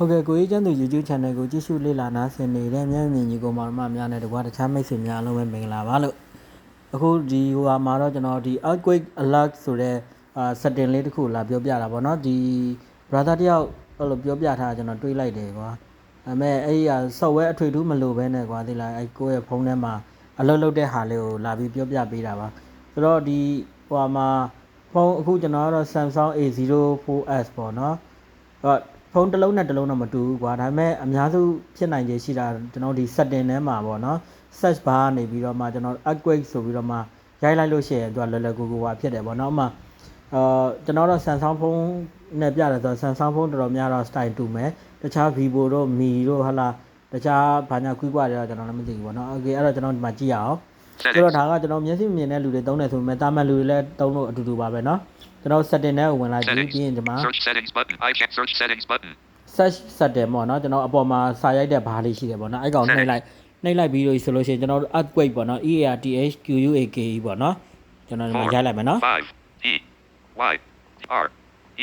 ဟုတ်ကဲ့ကိုကြီးကျန်းသူ YouTube channel ကိုကြည့်ရှုလေ့လာနားဆင်နေတဲ့မျက်မြင်ညီကောင်မတော်မများနဲ့တကွာတခြားမိတ်ဆွေများအားလုံးပဲမင်္ဂလာပါလို့အခုဒီဟိုဟာမှာတော့ကျွန်တော်ဒီ earthquake alert ဆိုတဲ့အာ setting လေးတစ်ခုလာပြောပြတာပေါ့နော်ဒီ brother တယောက်အဲ့လိုပြောပြထားတာကျွန်တော်တွေးလိုက်တယ်ကွာဒါပေမဲ့အဲ့ဒီဟာ software အထွေထူးမလိုဘဲနဲ့ကွာဒီလားအဲ့ကိုယ့်ရဲ့ဖုန်းထဲမှာအလုပ်လုပ်တဲ့ဟာလေးကိုလာပြီးပြောပြပေးတာပါဆိုတော့ဒီဟိုဟာမှာဖုန်းအခုကျွန်တော်ကတော့ Samsung A04s ပေါ့နော်တော့ဖုန်းတစ်လုံးနဲ့တစ်လုံးတော့မတူဘူးကွာဒါပေမဲ့အများစုဖြစ်နိုင်ခြေရှိတာကျွန်တော်ဒီ setting ထဲမှာပေါ့နော် search bar ကနေပြီးတော့မှကျွန်တော် earthquake ဆိုပြီးတော့မှရိုက်လိုက်လို့ရှိရင်သူကလော်လော်ကူကူဟာဖြစ်တယ်ပေါ့နော်အမှအာကျွန်တော်တော့ Samsung ဖုန်းနဲ့ပြတယ်ဆိုတော့ Samsung ဖုန်းတော်တော်များတော့ style တူမယ်တခြား Vivo တို့ Mi တို့ဟာလာတခြားဘာညာခွိကွာတွေတော့ကျွန်တော်လည်းမသိဘူးပေါ့နော် okay အဲ့တော့ကျွန်တော်ဒီမှာကြည့်ရအောင်ဆိုတော့ဒါကကျွန်တော်မျက်စိမြင်တဲ့လူတွေသုံးတယ်ဆိုပေမဲ့တာမန်လူတွေလည်းသုံးလို့အတူတူပါပဲเนาะ ကျွန်တော် setting ထဲကိုဝင်လိုက်ပြီး Settings. ပြီးရင်ဒီမှာ Search settings button. I check search settings button. search ဆက်တယ်ပေါ့နော်ကျွန်တော်အပေါ်မှာစာရိုက်တဲ့ဘားလေးရှိတယ်ပေါ့နော်အဲ့ကောင်နှိပ်လိုက်နှိပ်လိုက်ပြီးလို့ဆိုလို့ရှိရင်ကျွန်တော် earthquake ပေါ့နော် E A R T H Q U A K E ပေါ့နော်ကျွန်တော်ဒီမှာ Four. ရိုက်လိုက်မယ်နော် Five. E. Y. R.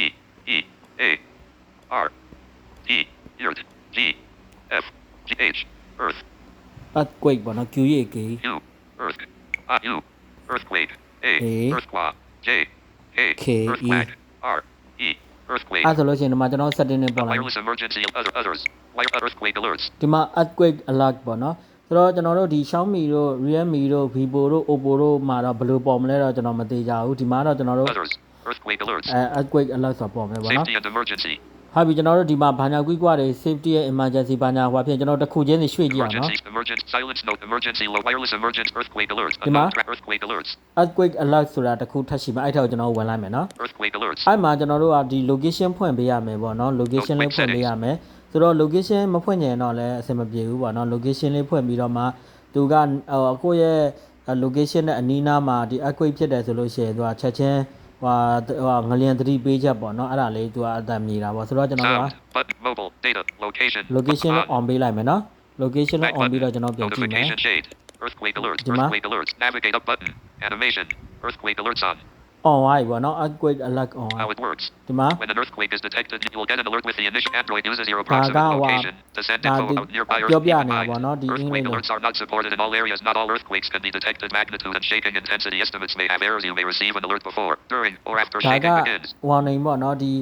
E. E. A. R. E. Earth. G. F. G. H. Earth. earthquake ပေါ့နော် Q U A K E U. Earth. I. U. Earthquake. A. A. Earthquake. J. A. K. Earthquake. R. E. Earthquake. အဲ့ဆိုလို့ရှိရင်ဒီမှာကျွန်တော် setting နဲ့ပေါ်လာ Wireless emergency. Other others. Wire earthquake alerts. ဒီမှာ earthquake alert ပေါ့နော်ဆိုတော့ကျွန်တော်တို့ဒီ Xiaomi တို့ Realme တို့ Vivo တို့ Oppo တို့မှာတော့ဘယ်လိုပေါ်မလဲတော့ကျွန်တော်မသိကြဘူးဒီမှာတော့ကျွန်တော်တို့ Others. Earthquake alerts. အဲ earthquake alert ဆိုပေါ်မယ်ပေါ့နော် Safety and emergency. ဟာပြီကျွန်တော်တို့ဒီမှာဘာညာကွိကွာတွေ safety ရဲ့ emergency ဘာညာဟိုအဖြစ်ကျွန်တော်တစ်ခုချင်းစီရွှေ့ကြည့်အောင်နော် Emergency, emergency, silence note, emergency, low wireless emergency, earthquake alerts, Di ba? unknown threat, earthquake alerts, earthquake alert ဆိုတာတစ်ခုထပ်ရှိမှအဲ့ထက်ကိုကျွန်တော်ဝင်လိုက်မယ်နော် earthquake alerts, အဲ့မှာကျွန်တော်တို့ကဒီ location ဖွင့်ပေးရမယ်ပေါ့နော် location လေးဖွင့်ပေးရမယ်ဆိုတော့ location မဖွင့်ရင်တော့လည်းအဆင်မပြေဘူးပေါ့နော် location လေးဖွင့်ပြီးတော့မှသူကဟိုကိုယ့်ရဲ့ location နဲ့အနီးနားမှာဒီ earthquake ဖြစ်တယ်ဆိုလို့ရှိရင်သူကချက်ချင်း ဟိုဟိုငလျင်သတိပေးချက်ပေါ့နော်အဲ့ဒါလေးသူကအတန်မြည်တာပေါ့ဆိုတော့ကျွန်တော်တို့က sound, button, mobile, data, location, location လေး on, on ပေးလိုက်မယ်နော် location လေး back on ပြီးတော့ button, ကျွန်တော်ပြန်ကြည့်မယ် notification shade, earthquake alerts, Di ba? earthquake alerts, navigate up button, animation, earthquake alerts on, on သွားပြီပေါ့နော် earthquake alert on how it works. ဒီမှာ When an earthquake is detected, you will get an alert with the initial Android uses your ဒါက approximate ဟို location to send ဒါ info ဒီ about nearby ပြောပြ earthquake နေတာ device. ပေါ့နော်ဒီအင်္ဂလိပ် Earthquake လို alerts are not supported in all areas. Not all earthquakes can be detected. Magnitude and shaking intensity estimates may have errors. You may receive an alert before, during, or after ဒါက shaking begins. warning ပေါ့နော်ဒီ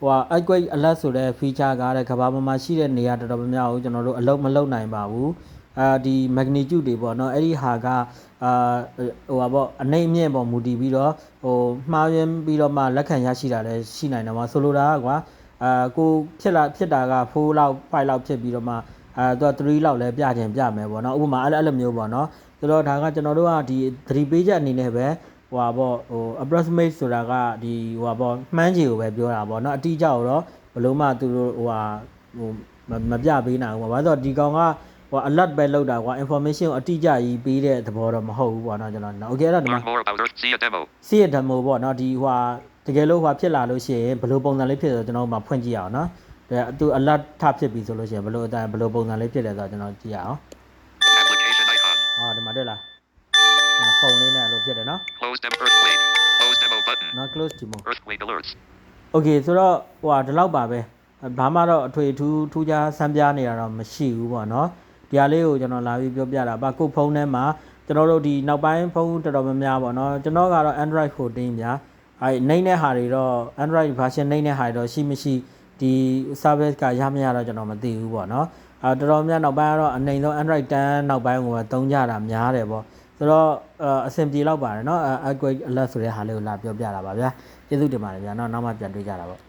ဟိုဟာ earthquake alert ဆိုတဲ့ feature ကားတဲ့ကဘာပေါ်မှာရှိတဲ့နေရာတော်တော်များများကိုကျွန်တော်တို့အလုံးမလုံးနိုင်ပါဘူး အာဒီ magnitude တွေပေါ့နော်အဲ့ဒီဟာကအာဟိုပါပေါ့အနိုင်အမြင့်ပေါ်မူတည်ပြီးတော့ဟိုမှားရင်းပြီးတော့မှလက်ခံရရှိတာလည်းရှိနိုင်တယ်မှာဆိုလိုတာကွာအာကိုဖြစ်လာဖြစ်တာက4လောက်5လောက်ဖြစ်ပြီးတော့မှအဲသူက3လောက်လည်းပြခြင်းပြမယ်ပေါ့နော်ဥပမာအဲ့လိုမျိုးပေါ့နော်ဆိုတော့ဒါကကျွန်တော်တို့ကဒီ3 page အနေနဲ့ပဲဟိုပါပေါ့ဟို approximate ဆိုတာကဒီဟိုပါပေါ့မှန်းခြေကိုပဲပြောတာပေါ့နော်အတိအကျကိုတော့ဘလို့မှသူတို့ဟိုဟာဟိုမပြပေးနိုင်ဘူးပေါ့ဘာလို့ဆိုတော့ဒီကောင်က ဟို alert ပဲလောက်တာကွာ information ကိုအတိအကျကြီးပေးတဲ့သဘောတော့မဟုတ်ဘူးပေါ့เนาะကျွန်တော်နော် okay အဲ့တော့ဒီမှာ Learn more about Earth. See a demo. စီးရ demo ပေါ့เนาะဒီဟိုဟာတကယ်လို့ဟိုဟာဖြစ်လာလို့ရှိရင်ဘယ်လိုပုံစံလေးဖြစ်လဲဆိုတော့ကျွန်တော်တို့မှာဖွင့်ကြည့်ရအောင်เนาะဒါသူ alert ထဖြစ်ပြီဆိုလို့ရှိရင်ဘယ်လိုအတိုင်းဘယ်လိုပုံစံလေးဖြစ်လဲဆိုတော့ကျွန်တော်ကြည့်ရအောင် Application icon. ဟောဒီမှာတွေ့လားဒါပုံလေးနဲ့အဲ့လိုဖြစ်တယ်เนาะ Close demo. Earthquake. Close demo button. เนาะ close demo Earthquake alerts. Okay ဆိုတော့ဟိုဟာဒီလောက်ပါပဲဘာမှတော့အထွေထူးထူးခြားစမ်းပြနေတာတော့မရှိဘူးပေါ့နော် ဒီဟာလေးကိုကျွန်တော်လာပြီးပြောပြတာပါကိုဖုန်းထဲမှာကျွန်တော်တို့ဒီနောက်ပိုင်းဖုန်းတော်တော်များများပေါ့နော်ကျွန်တော်ကတော့ Android 14ညာအဲနှိမ့်တဲ့ဟာတွေတော့ Android version နှိမ့်တဲ့ဟာတွေတော့ရှိမရှိဒီ service ကရမရတော့ကျွန်တော်မသိဘူးပေါ့နော်အဲတော်တော်များနောက်ပိုင်းကတော့အနိုင်ဆုံး Android 10နောက်ပိုင်းကိုသုံးကြတာများတယ်ပေါ့ဆိုတော့အဆင်ပြေတော့ပါတယ်เนาะ earthquake alert ဆိုတဲ့ဟာလေးကိုလာပြောပြတာပါဗျာကျေးဇူးတင်ပါတယ်ဗျာเนาะနောက်မှပြန်တွေ့ကြတာပေါ့